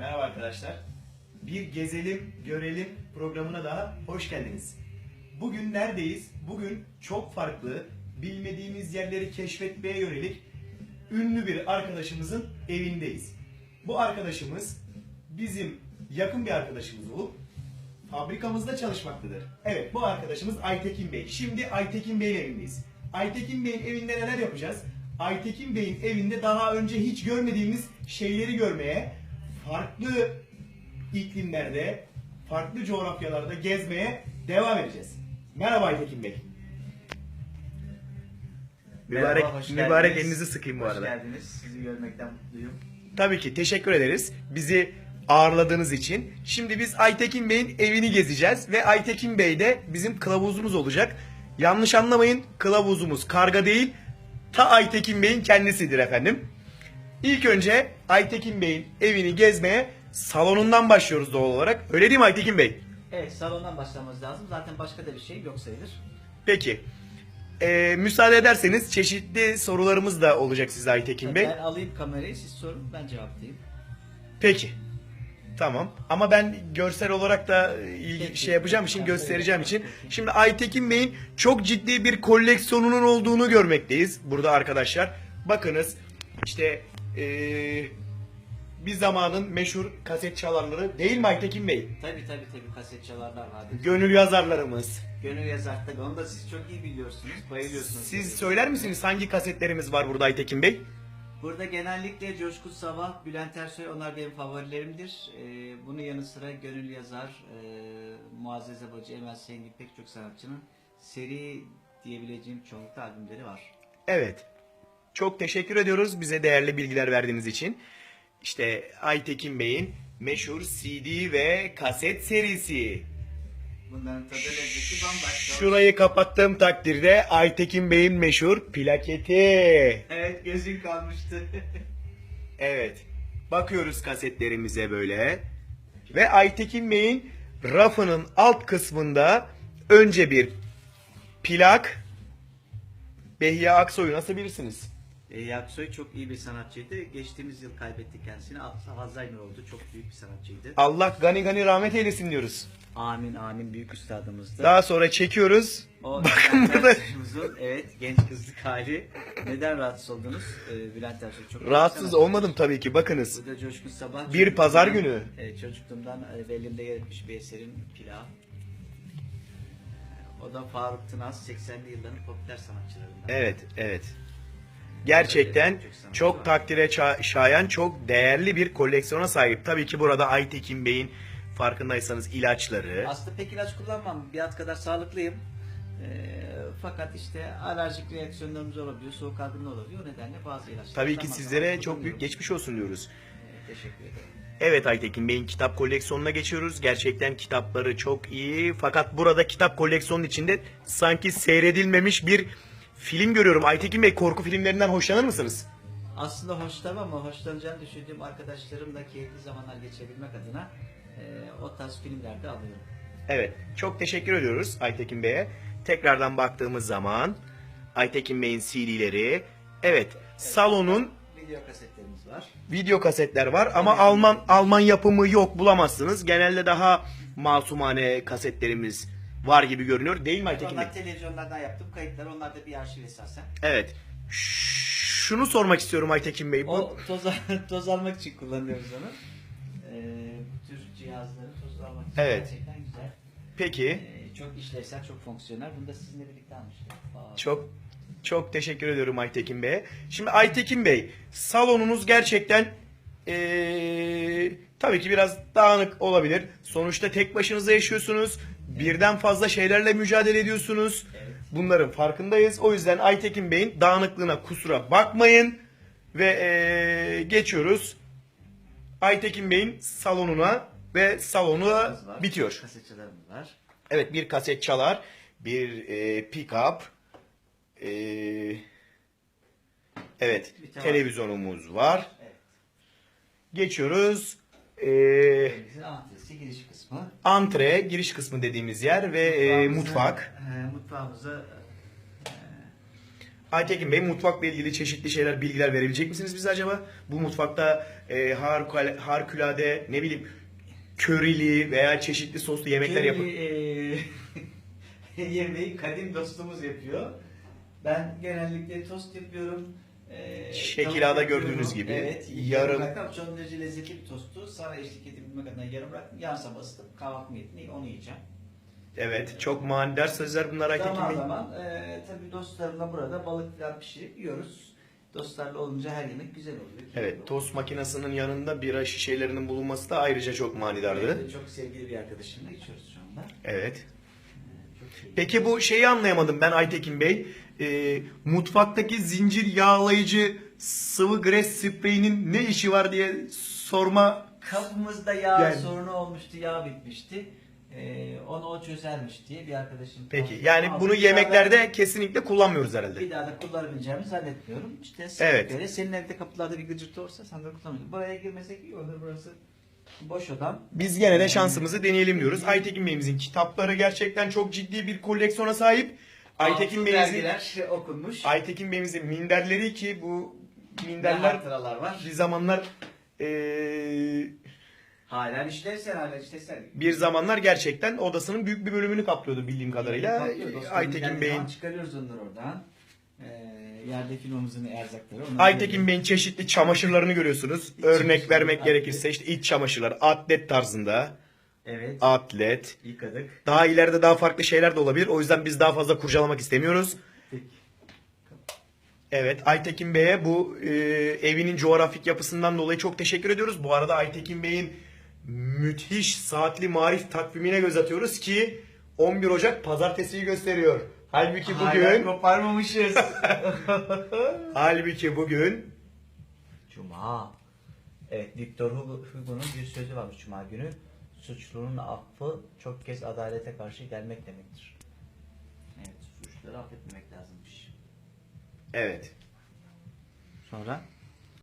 Merhaba arkadaşlar. Bir gezelim, görelim programına daha hoş geldiniz. Bugün neredeyiz? Bugün çok farklı, bilmediğimiz yerleri keşfetmeye yönelik ünlü bir arkadaşımızın evindeyiz. Bu arkadaşımız bizim yakın bir arkadaşımız olup fabrikamızda çalışmaktadır. Evet bu arkadaşımız Aytekin Bey. Şimdi Aytekin Bey'in evindeyiz. Aytekin Bey'in evinde neler yapacağız? Aytekin Bey'in evinde daha önce hiç görmediğimiz şeyleri görmeye, farklı iklimlerde, farklı coğrafyalarda gezmeye devam edeceğiz. Merhaba Aytekin Bey. Mübarek, Merhaba, hoş mübarek geldiniz. elinizi sıkayım bu Hoş arada. geldiniz. Sizi görmekten mutluyum. Tabii ki teşekkür ederiz. Bizi ağırladığınız için. Şimdi biz Aytekin Bey'in evini gezeceğiz ve Aytekin Bey de bizim kılavuzumuz olacak. Yanlış anlamayın kılavuzumuz karga değil ta Aytekin Bey'in kendisidir efendim. İlk önce Aytekin Bey'in evini gezmeye salonundan başlıyoruz doğal olarak. Öyle değil mi Aytekin Bey? Evet salondan başlamamız lazım. Zaten başka da bir şey yok sayılır. Peki. Ee, müsaade ederseniz çeşitli sorularımız da olacak size Aytekin Bey. Ben alayım kamerayı siz sorun ben cevaplayayım. Peki. Tamam. Ama ben görsel olarak da e, ilgi Peki. şey yapacağım için Ben göstereceğim böyle için. Şimdi Aytekin Bey'in çok ciddi bir koleksiyonunun olduğunu görmekteyiz burada arkadaşlar. Bakınız işte eee, bir zamanın meşhur kaset çalarları değil mi Aytekin Bey? Tabi tabi tabi kaset çalarlar vardı. Gönül yazarlarımız. Gönül yazar tabi onu da siz çok iyi biliyorsunuz. Bayılıyorsunuz. Siz tabii. söyler misiniz hangi kasetlerimiz var burada Aytekin Bey? Burada genellikle Coşkun Sabah, Bülent Ersoy onlar benim favorilerimdir. Ee, bunun yanı sıra Gönül Yazar, e, Muazzez Abacı, Emel gibi pek çok sanatçının seri diyebileceğim çoğunlukla albümleri var. Evet. Çok teşekkür ediyoruz bize değerli bilgiler verdiğiniz için. İşte Aytekin Bey'in meşhur CD ve kaset serisi. Bunların tadı lezzeti bambaşka. Şurayı kapattığım takdirde Aytekin Bey'in meşhur plaketi. Evet gözün kalmıştı. Evet. Bakıyoruz kasetlerimize böyle. Ve Aytekin Bey'in rafının alt kısmında önce bir plak. Behiye Aksoy'u nasıl bilirsiniz? E, Yaksoy çok iyi bir sanatçıydı. Geçtiğimiz yıl kaybettik kendisini. Alzheimer oldu. Çok büyük bir sanatçıydı. Allah gani gani rahmet eylesin diyoruz. Amin amin büyük üstadımızdı. Daha sonra çekiyoruz. O Bakın Bülent burada Ersoy'umuzun, evet genç kızlık hali. Neden rahatsız oldunuz? Ee, Bülent Ersoy çok rahatsız sanatçı. olmadım tabii ki bakınız. Burada Coşkun Sabah. Bir pazar günü. Evet, çocukluğumdan e, belimde yer etmiş bir eserin plağı. O da Faruk Tınaz 80'li yılların popüler sanatçılarından. Evet, evet. Gerçekten çok takdire şayan, çok değerli bir koleksiyona sahip. Tabii ki burada Aytekin Bey'in farkındaysanız ilaçları. Aslında pek ilaç kullanmam. Biat kadar sağlıklıyım. Ee, fakat işte alerjik reaksiyonlarımız olabiliyor, soğuk algınlığı olabiliyor. O nedenle bazı ilaçlar Tabii ki sizlere çok büyük geçmiş olsun diyoruz. Ee, teşekkür ederim. Evet Aytekin Bey'in kitap koleksiyonuna geçiyoruz. Gerçekten kitapları çok iyi. Fakat burada kitap koleksiyonun içinde sanki seyredilmemiş bir film görüyorum. Aytekin Bey korku filmlerinden hoşlanır mısınız? Aslında hoşlanmam ama hoşlanacağını düşündüğüm arkadaşlarımla keyifli zamanlar geçirebilmek adına e, o tarz filmlerde alıyorum. Evet. Çok teşekkür ediyoruz Aytekin Bey'e. Tekrardan baktığımız zaman Aytekin Bey'in CD'leri. Evet. Salonun Video kasetlerimiz var. video kasetler var ama Alman Alman yapımı yok bulamazsınız. Genelde daha masumane kasetlerimiz var gibi görünüyor. Değil mi Aytekin Bey? Onlar televizyonlardan yaptığım kayıtlar. Onlar da bir arşiv esasen. Evet. Şunu sormak istiyorum Aytekin Bey. Bu O toz, toz almak için kullanıyoruz onu. Ee, bu tür cihazları toz almak için Evet. gerçekten güzel. peki. Ee, çok işlevsel, çok fonksiyonel. Bunu da sizinle birlikte almıştık. Aa, Çok çok teşekkür ediyorum Aytekin Bey'e. Şimdi Aytekin Bey, salonunuz gerçekten eee, tabii ki biraz dağınık olabilir. Sonuçta tek başınıza yaşıyorsunuz. Birden fazla şeylerle mücadele ediyorsunuz. Bunların farkındayız. O yüzden Aytekin Bey'in dağınıklığına kusura bakmayın. Ve eee, geçiyoruz Aytekin Bey'in salonuna ve salonu var, bitiyor. Kasetçilerimiz var. Evet bir kaset çalar, bir e, pick-up, e, evet Bir tane- televizyonumuz var. Geçiyoruz e, Evimizin antresi giriş kısmı. antre, giriş kısmı dediğimiz yer ve e, mutfak. E, mutfağımıza Aytekin Bey mutfakla ilgili çeşitli şeyler, bilgiler verebilecek misiniz bize acaba? Bu mutfakta e, harikula- harikulade ne bileyim körili veya çeşitli soslu yemekler yapın. eee, yemeği kadim dostumuz yapıyor. Ben genellikle tost yapıyorum. Eee, Şekilada gördüğünüz gibi Evet, yarım- bıraktım. Son derece lezzetli bir tostu. Sana eşlik edebilmek adına yarım bıraktım. Yarısa basıp kahvaltı niyetine onu yiyeceğim. Evet, çok manidar sözler bunlar Aytekin Zaman Bey. zaman eee tabii dostlarımla burada balık falan pişirip yiyoruz. Dostlarla olunca her yemek güzel oluyor. Evet, tost makinesinin yanında bira şişelerinin bulunması da ayrıca çok manidardı. Evet, Çok sevgili bir arkadaşımla içiyoruz şu anda. Evet. Peki bu şeyi anlayamadım ben Aytekin Bey. Ee, mutfaktaki zincir yağlayıcı sıvı gres spreyinin ne işi var diye sorma. Kapımızda yağ Yani- sorunu olmuştu, yağ bitmişti. Ee, onu o çözermiş diye bir arkadaşım. Peki yani Aldı. bunu Bir daha yemeklerde da- kesinlikle kullanmıyoruz herhalde. bir daha da kullanabileceğimi zannetmiyorum. İşte Evet. böyle senin evde kapılarda bir gıcırtı olsa sen de kullanmıyorsun. Buraya girmesek iyi olur burası. Boş odam. Biz gene de şansımızı deneyelim diyoruz. Aytekin Bey'imizin kitapları gerçekten çok ciddi bir koleksiyona sahip. Aytekin Altın Bey'imizin dergiler okunmuş. Aytekin Bey'imizin minderleri ki bu Ne minderler hatıralar var. bir zamanlar ee, Hala işlevsel hala işlevsel. bir zamanlar gerçekten odasının büyük bir bölümünü kaplıyordu bildiğim kadarıyla. Dostlarımız Aytekin Bey'in Çıkarıyoruz onları oradan. Ee, yerde filmimizin erzakları. Aytekin. Bey'in çeşitli çamaşırlarını görüyorsunuz. İç Örnek çamaşırları, vermek atlet. gerekirse işte iç çamaşırlar, atlet tarzında. Evet. Atlet. Yıkadık. Daha ileride daha farklı şeyler de olabilir. O yüzden biz daha fazla kurcalamak istemiyoruz. Peki. Evet Aytekin Bey'e bu e, evinin coğrafik yapısından dolayı çok teşekkür ediyoruz. Bu arada Aytekin Bey'in müthiş saatli marif takvimine göz atıyoruz ki 11 Ocak pazartesiyi gösteriyor. Halbuki Hala bugün koparmamışız. halbuki bugün Cuma. Evet Victor Hugo- Hugo'nun bir sözü varmış Cuma günü. Suçlunun affı çok kez adalete karşı gelmek demektir. Evet suçluları affetmemek lazımmış. evet Sonra